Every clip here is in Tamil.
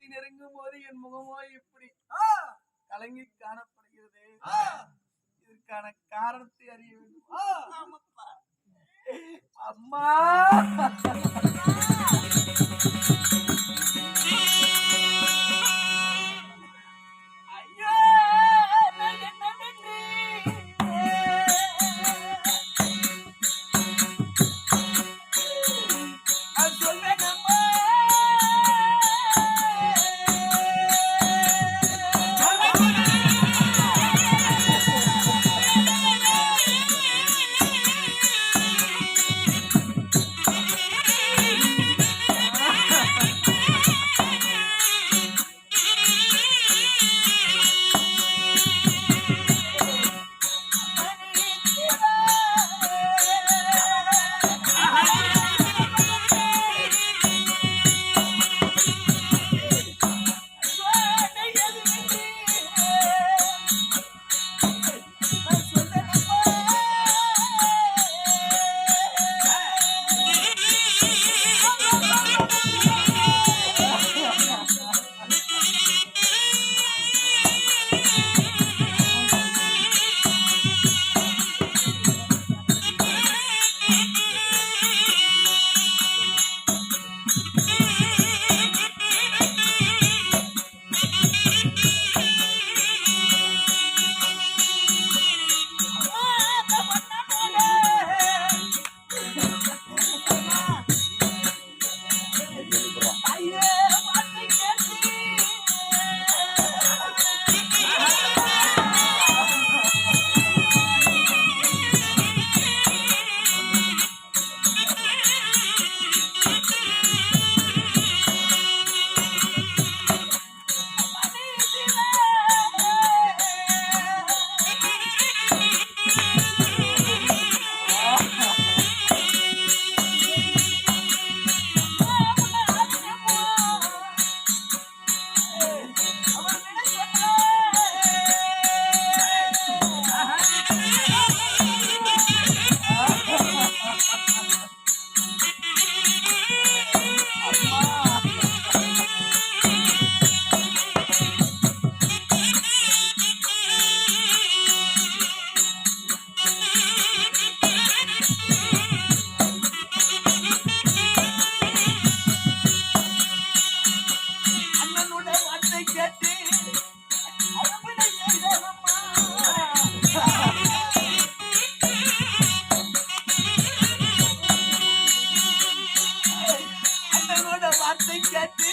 கிட்ட நெருங்கும் போது என் முகமோ இப்படி கலங்கி காணப்படுகிறது. இதற்கான காரணத்தை அறிய வேண்டும். அம்மா. வார்த்தை கேட்டு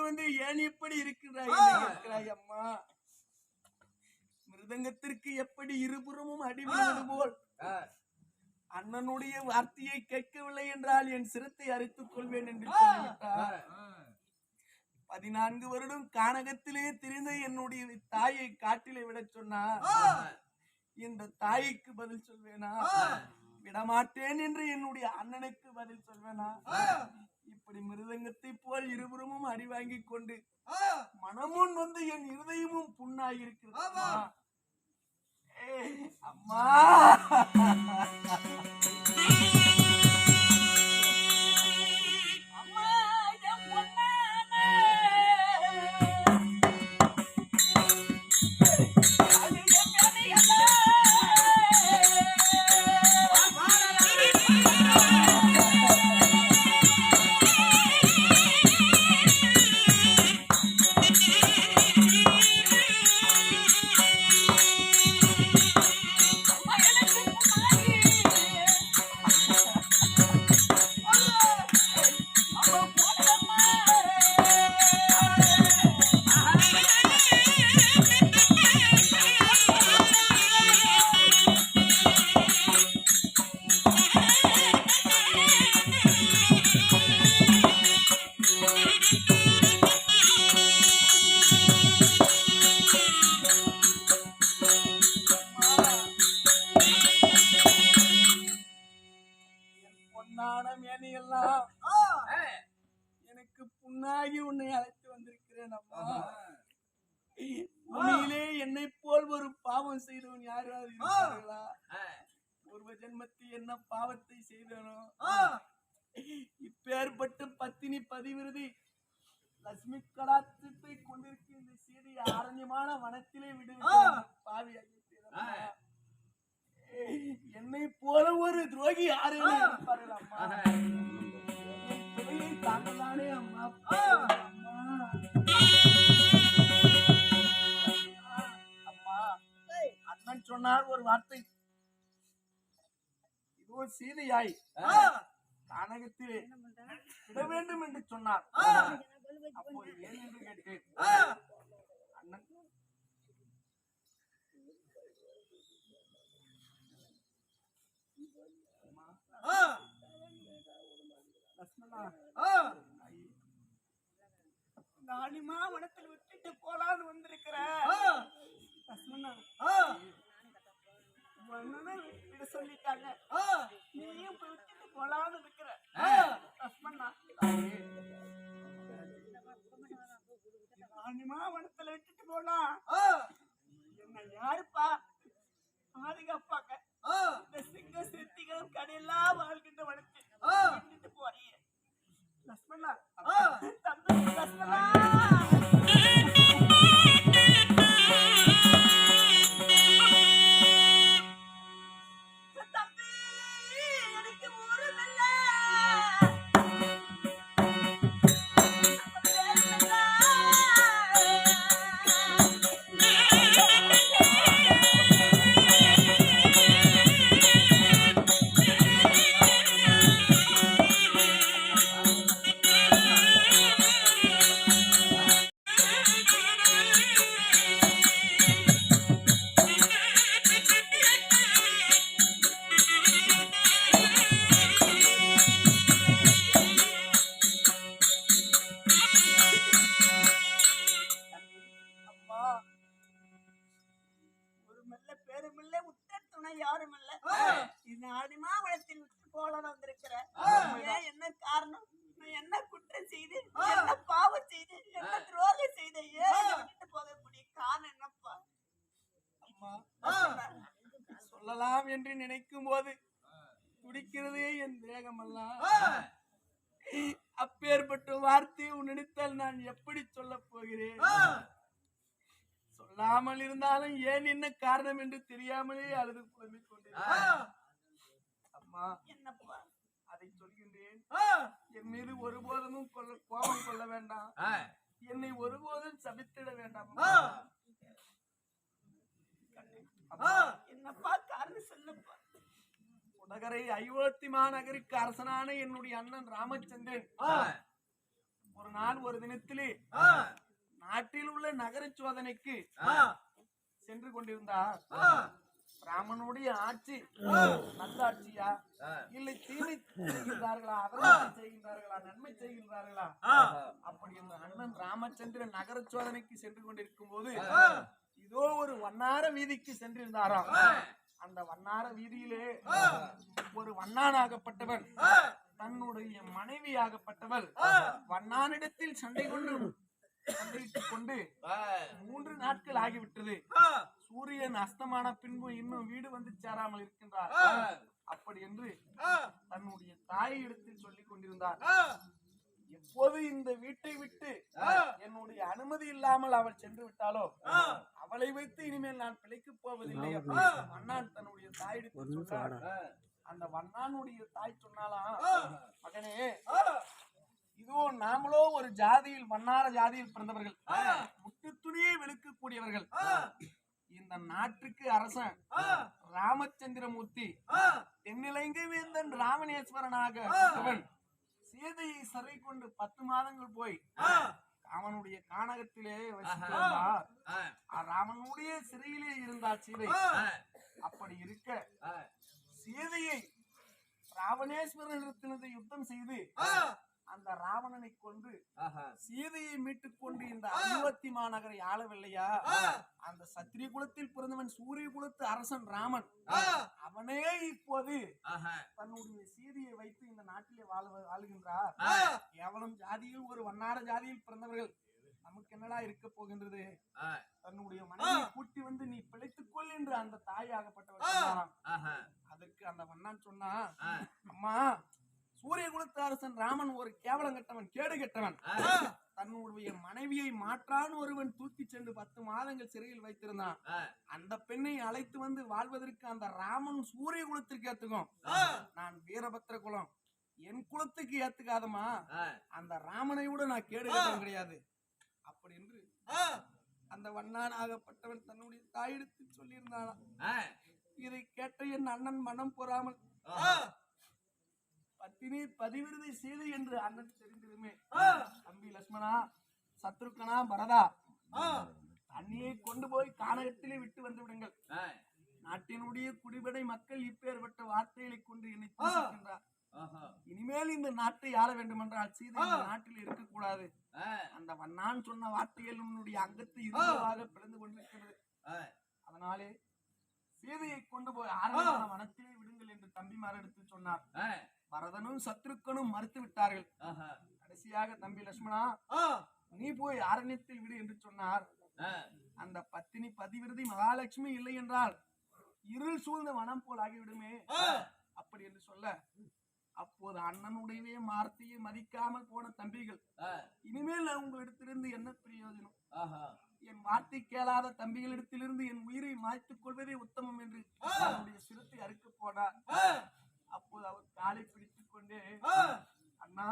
கொண்டு வந்து ஏன் இப்படி இருக்கிறாய்? அம்மா? மிருதங்கத்திற்கு எப்படி இருபுறமும் அடிவிடுவது போல்? அண்ணனுடைய வார்த்தையை கேட்கவில்லை என்றால் என் சிரத்தை அறுத்துக் கொள்வேன் என்று சொல்லிவிட்டார். பதினான்கு வருடம் கானகத்திலே திரிந்த என்னுடைய தாயை காட்டிலே விடச் சொன்னா இந்த தாய்க்கு பதில் சொல்வேனா? விடமாட்டேன் என்று என்னுடைய அண்ணனுக்கு பதில் சொல்வேனா? இப்படி மிருதங்கத்தை போல் இருபுறமும் அடி வாங்கிக் கொண்டு மனமும் வந்து என் இருதயமும் புண்ணாயிருக்கிறது. அம்மா, என்ன பாவத்தை செய்தனோ? இப்பேற்பட்ட பத்தினி பதிவிருதி லட்சுமி கடாட்சத்தை கொண்டிருக்கும் இந்த சீதை அரண்யமான வனத்திலே ஆ. பாவி என்னை போல ஒரு துரோகி பிழையை தாங்கலானே அம்மா. அம்மா. அம்மா. அண்ணன் சொன்னார் ஒரு வார்த்தை இதோ சீதையாய் கானகத்திலே விட வேண்டும் என்று சொன்னார். ஆ. அப்போது ஏன் என்று கேட்டேன். அண்ணன். நாளிமா வனத்தில் விட்டுட்டு போலான்னு வந்திருக்கிற. உன்னை விட சொல்லிட்டாங்க. நீயும் விட்டுட்டு போலான்னு இருக்கிற. லட்சுமணா நாளிமா வனத்துல விட்டுட்டு ஆ, என்ன யாருப்பா? பாதுகாப்பாங்க ஆ, இந்த சிங்க சொல்லலாம் என்று நினைக்கும் போது துடிக்கிறதே என் தேகமெல்லாம் அப்பேற்பட்ட வார்த்தையை உன்னிடத்தால் நான் எப்படி சொல்லப் போகிறேன்? சொல்லாமல் இருந்தாலும் ஏன் என்ன காரணம் என்று தெரியாமலே அழுது புலம்பிக் கொண்டிருக்கிறேன் அம்மா என்னப்பா? அதை சொல்கின்றேன். என் மீது ஒருபோதும் கொள்ள கோபம் கொள்ள வேண்டாம். என்னை ஒருபோதும் சபித்திட வேண்டாம். என்னப்பா காரணம் சொல்லுப்பா. உலகரை அயோத்தி மாநகருக்கு அரசனான என்னுடைய அண்ணன் ராமச்சந்திரன். ஒரு நாள் ஒரு தினத்திலே நாட்டில் உள்ள நகர சோதனைக்கு சென்று கொண்டிருந்தார். ராமனுடைய ஆட்சி. நல்ல ஆட்சியா. இல்லை தீமை செய்கின்றார்களா? அவர்கள் செய்கின்றார்களா? நன்மை செய்கின்றார்களா. அப்படி இந்த அண்ணன் ராமச்சந்திரன் நகர சோதனைக்கு சென்று கொண்டிருக்கும் போது. இதோ ஒரு வண்ணார வீதிக்கு சென்றிருந்தாராம். அந்த வண்ணார வீதியிலே. ஒரு வண்ணானாகப்பட்டவன். தன்னுடைய மனைவியாகப்பட்டவள் வண்ணானிடத்தில் சண்டை கொண்டு சண்டையிட்டுக் கொண்டு மூன்று நாட்கள் ஆகிவிட்டது. சூரியன் அஸ்தமான பின்பு இன்னும் வீடு வந்து சேராமல் இருக்கின்றார். அப்படி என்று தன்னுடைய தாயை இடத்தில் சொல்லிக் கொண்டிருந்தார். எப்போது இந்த வீட்டை விட்டு என்னுடைய அனுமதி இல்லாமல் அவள் சென்று விட்டாலோ? அவளை வைத்து இனிமேல் நான் பிழைக்கப் போவதில்லை. அப்படி வண்ணான் தன்னுடைய தாயிடத்தில் சொன்னார் அந்த வண்ணானுடைய தாய் சொன்னாலாம் மகனே இதோ நாமளோ ஒரு ஜாதியில் வண்ணார ஜாதியில் பிறந்தவர்கள் முட்டு துணியை வெளுக்கக்கூடியவர்கள். இந்த நாட்டுக்கு அரசன் ராமச்சந்திரமூர்த்தி தென்னிலங்கை வேந்தன் ராமணேஸ்வரனாக சீதையை சிறை கொண்டு பத்து மாதங்கள் போய் அவனுடைய கானகத்திலே ராமனுடைய சிறையிலே இருந்தார் சீதை அப்படி இருக்க சீதையை ராவணேஸ்வரனிடத்தினது யுத்தம் செய்து அந்த ராவணனை கொண்டு சீதையை மீட்டுக் கொண்டு இந்த அயோத்தி மாநகரை ஆளவில்லையா? அந்த சத்திரிய குலத்தில் பிறந்தவன் சூரிய குலத்து அரசன் ராமன். அவனே இப்போது தன்னுடைய சீதையை வைத்து இந்த நாட்டிலே வாழ வாழுகின்றார். கேவலம் ஜாதியில் ஒரு வண்ணார ஜாதியில் பிறந்தவர்கள். நமக்கு என்னடா இருக்க போகின்றது? தன்னுடைய மனைவியை கூட்டி வந்து நீ பிழைத்துக் கொள் என்று அந்த தாயாகப்பட்டவர் அதற்கு அந்த வண்ணான் சொன்னா அம்மா சூரிய குலத்து அரசன் ராமன் ஒரு கேவலம் கெட்டவன் கேடு கெட்டவன். தன்னுடைய மனைவியை மாற்றான் ஒருவன் தூக்கி சென்று பத்து மாதங்கள் சிறையில் வைத்திருந்தான். அந்த பெண்ணை அழைத்து வந்து வாழ்வதற்கு அந்த ராமன் சூரிய குலத்திற்கு ஏத்துக்கும் நான் வீரபத்திர குலம். என் குலத்துக்கு ஏத்துக்காதமா அந்த ராமனை விட நான் கேடு கிடையாது. அப்படி என்று அந்த வண்ணான் ஆகப்பட்டவன் தன்னுடைய தாயிடத்தில் சொல்லியிருந்தானாம் இதை கேட்ட என் அண்ணன் மனம் பொறாமல் பத்தினி பதிவிருதை செய்து என்று அண்ணன் தெரிந்ததுமே தம்பி லட்சுமணா சத்ருக்கனா பரதா தண்ணியை கொண்டு போய் கானகத்திலே விட்டு வந்து விடுங்கள். நாட்டினுடைய குடிபடை மக்கள் இப்பேற்பட்ட வார்த்தைகளை கொண்டு என்னை இனிமேல் இந்த நாட்டை ஆள வேண்டும் என்றால் சீதை இந்த நாட்டில் இருக்கக்கூடாது. அந்த வண்ணான் சொன்ன வார்த்தைகள் உன்னுடைய அங்கத்தை இருவாக பிளந்து கொண்டிருக்கிறது. அதனாலே சீதையை கொண்டு போய் ஆரம்பமான வனத்திலே விடுங்கள் என்று தம்பிமார் எடுத்து சொன்னார். பரதனும் சத்ருக்கனும் மறுத்து விட்டார்கள் கடைசியாக தம்பி லட்சுமணா நீ போய் அரண்யத்தில் விடு என்று சொன்னார். அந்த பத்தினி பதிவிரதி மகாலட்சுமி இல்லை என்றால் இருள் சூழ்ந்த வனம் போல் ஆகிவிடுமே. அப்படி என்று சொல்ல அப்போது அண்ணனுடைய வார்த்தையை மதிக்காமல் போன தம்பிகள் இனிமேல் நான் உங்களிடத்திலிருந்து என்ன பிரயோஜனம்? என் வார்த்தை கேளாத தம்பிகளிடத்திலிருந்து என் உயிரை மாய்த்துக் கொள்வதே உத்தமம் என்று அவருடைய சிரத்தை அறுக்க போனார். அப்போது அவர் காலை பிடித்துக் கொண்டு அண்ணா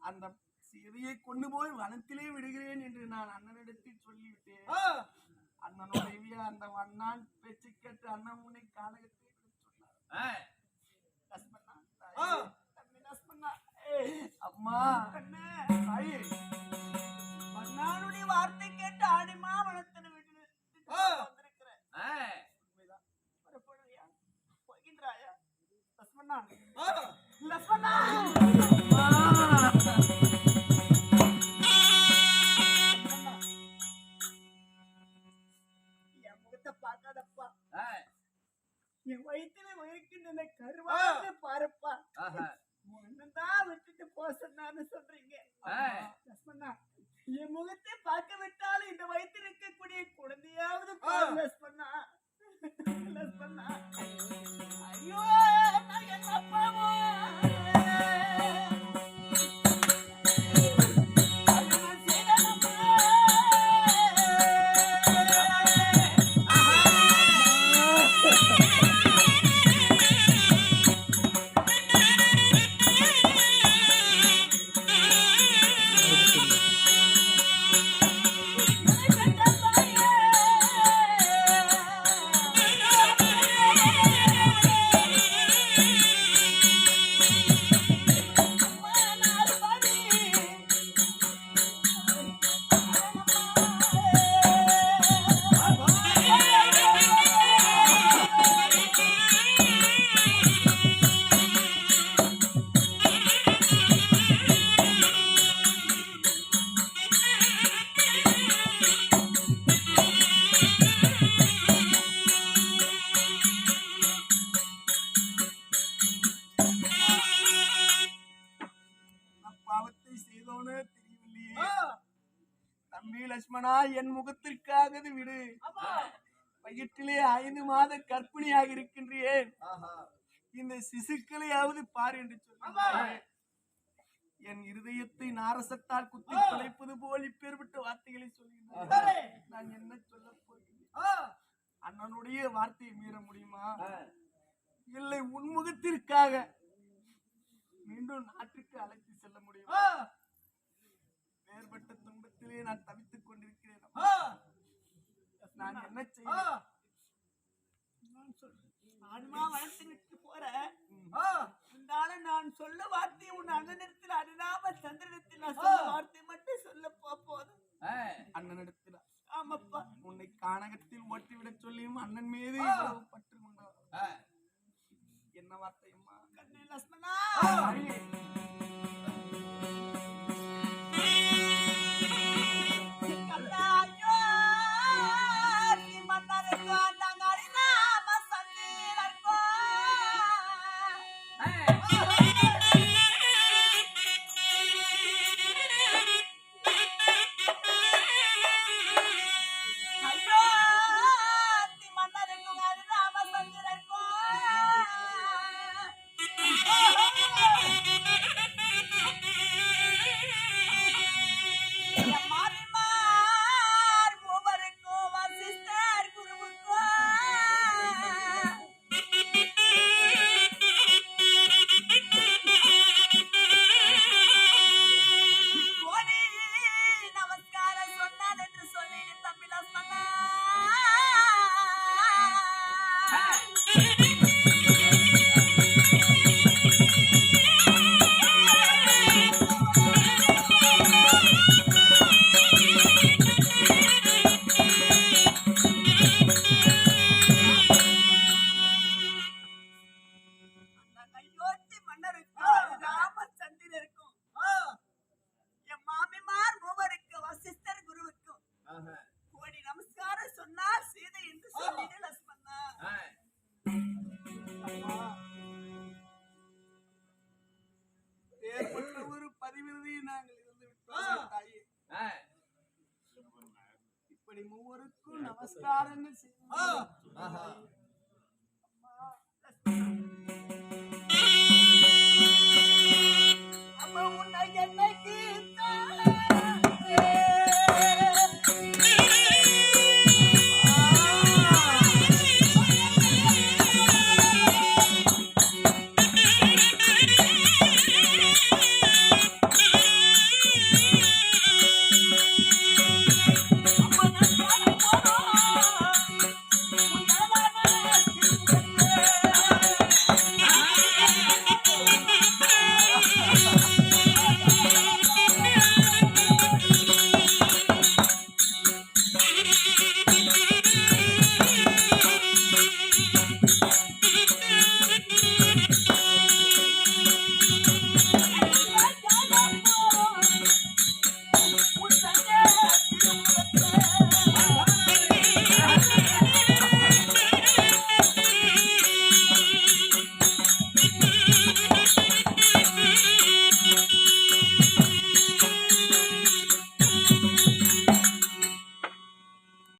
அந்த சிறையை கொண்டு போய் வனத்திலே விடுகிறேன் என்று நான் அண்ணனிடத்தில் சொல்லிவிட்டேன். அண்ணனுடைய அந்த வண்ணான் பேச்சு கேட்டு அண்ணன் உன்னை காலகத்தை சொன்னார். அம்மா தாயே, மன்னாருடைய வார்த்தை கேட்டு ஆடிமா வனத்தின வீட்டு வந்திருக்கிறேன் உண்மைதான். புறப்படுறியா போகின்றாயா லட்சுமணா லட்சுமணா என் முகத்தை பார்க்காதப்பா என் வயிற்றுல வயிற்கின்ற கருவாக பாருப்பா ஒண்ணுதான் விட்டுட்டு போக சொன்னான்னு சொல்றீங்க. என் முகத்தை பார்க்க விட்டாலும் இந்த வயிற்றில் இருக்கக்கூடிய குழந்தையாவது லட்சுமணா ஐயோ நான் என்ன அப்பாவோ என் முகத்திற்காக விடு. வயிற்றிலே ஐந்து மாத கற்பிணியாக இருக்கின்றேன். இந்த சிசுக்களையாவது பார் என்று சொன்னார் என் இருதயத்தை நாரசத்தால் குத்தி பிழைப்பது போல் இப்பேற்பட்ட வார்த்தைகளை சொல்லுகிறேன் நான் என்ன சொல்ல போகிறேன்? அண்ணனுடைய வார்த்தையை மீற முடியுமா? இல்லை உன்முகத்திற்காக மீண்டும் நாட்டுக்கு அழைத்து செல்ல முடியுமா? வேறுபட்ட துன்பத்திலே நான் தவித்துக் கொண்டிருக்கிறேன் நான் என்ன செய்ய ஆடுமா வளர்த்து விட்டு போற. இருந்தாலும் நான் சொல்ல வார்த்தை உன் அண்ணனிடத்தில் அறியாம சந்திரனிடத்தில் நான் சொல்ல வார்த்தை மட்டும் சொல்ல போதும். அண்ணனிடத்தில். ஆமாப்பா. உன்னை கானகத்தில் ஓட்டிவிடச் சொல்லியும் அண்ணன் மீது பற்று கொண்டார்? என்ன வார்த்தையம்மா? கண்ணு லட்சுமணா இப்படி மூவருக்கும் நமஸ்காரங்கள் செய்து